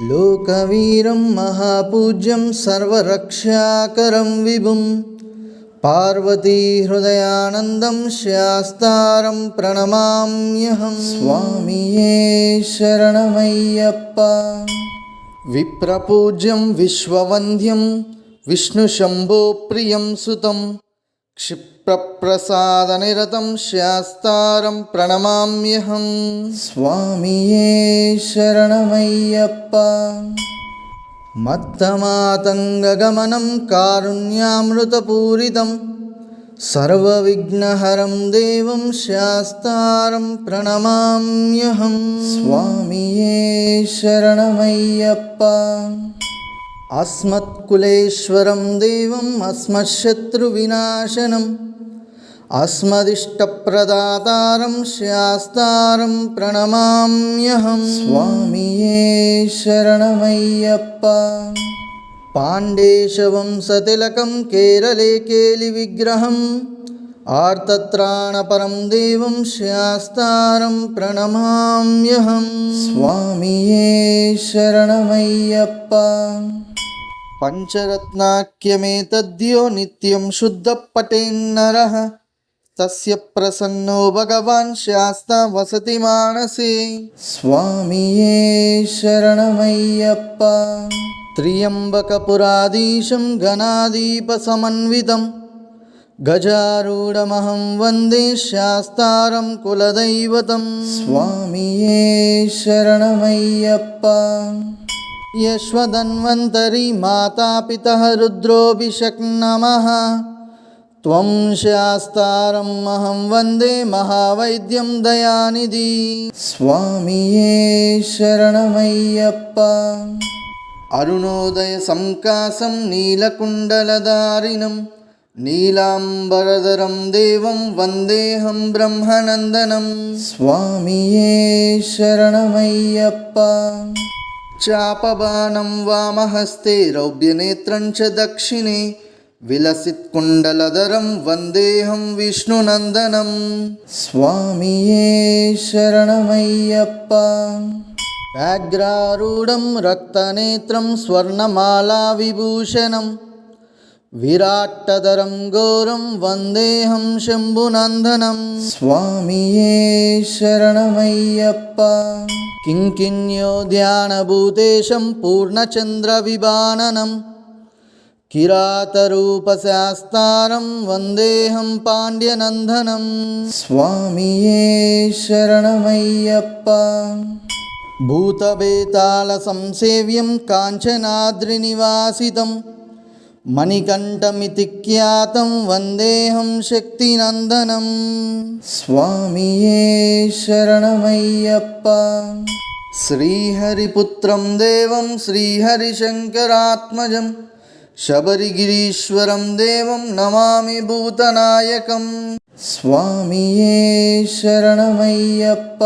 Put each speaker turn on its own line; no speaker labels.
लोकवीरं महापूज्यं सर्वरक्षाकरं विभुं पार्वतीहृदयानन्दं शास्तारं प्रणमाम्यहं। स्वामिये शरणमय्यप्पा। विप्रपूज्यं विश्ववन्द्यं विष्णुशम्भोप्रियं सुतं क्षिप्रप्रसादनिरतं शास्तारं प्रणमाम्यहं स्वामिये शरणमय्यप्पा मत्तमातङ्गगमनं कारुण्यामृतपूरितं सर्वविघ्नहरं देवं शास्तारं प्रणमाम्यहं स्वामिये शरणमय्यप्पा अस्मत्कुलेश्वरं देवम् अस्मच्छत्रुविनाशनम् अस्मदिष्टप्रदातारं शास्तारं प्रणमाम्यहं स्वामिये शरणमय्यप्पा पाण्डेशवंशतिलकं केरले केलिविग्रहम् आर्तत्राणपरं देवं शास्तारं प्रणमाम्यहं स्वामिये शरणमय्यप्पा పంచరత్నాఖ్యమేతద్యో నిత్యం శుద్ధపటేన్నరః తస్య ప్రసన్నో భగవాన్ శాస్త వసతి మానసే. స్వామియే శరణమయ్యప్ప. త్రియంబకపురాధీశం ఘనాధీపసమన్వితం గజారూఢమహం వందే శాస్తారం కులదైవతం. స్వామియే శరణమయ్యప్ప. यश्वधन्वन्तरी मातापितः रुद्रोऽभिषक्नमः त्वं शास्तारम् अहं वन्दे महावैद्यं दयानिधि स्वामिये शरणमय्यप्पा अरुणोदयसङ्कासं नीलकुण्डलधारिणं नीलाम्बरधरं देवं वन्देऽहं ब्रह्मनन्दनं स्वामिये शरणमय्यप्पा चापबाणं वामहस्ते रौद्रनेत्रं च दक्षिणे विलसित्कुण्डलधरं वन्देऽहं विष्णुनन्दनं स्वामिये शरणमय्यप्पा व्याघ्रारूढं रक्तनेत्रं स्वर्णमालाविभूषणं विराट्टधरं घोरं वन्देऽहं शम्भुनन्दनं स्वामिये शरणमय्यप्पा किङ्किन्यो ध्यानभूतेशं पूर्णचन्द्रविभाननं किरातरूपशास्तारं वन्देऽहं पाण्ड्यनन्दनं स्वामिये शरणमय्यप्पा भूतवेतालसंसेव्यं काञ्चनाद्रिनिवासितं మణికంఠమితి ఖ్యాతం వందేహం శక్తినందనం. స్వామియే శరణమయ్యప్ప. శ్రీహరిపుత్రం దేవం శ్రీహరిశంకరాత్మజం. శబరిగిరీశ్వరం దేవం నమామి భూతనాయకం. స్వామియే శరణమయ్యప్ప.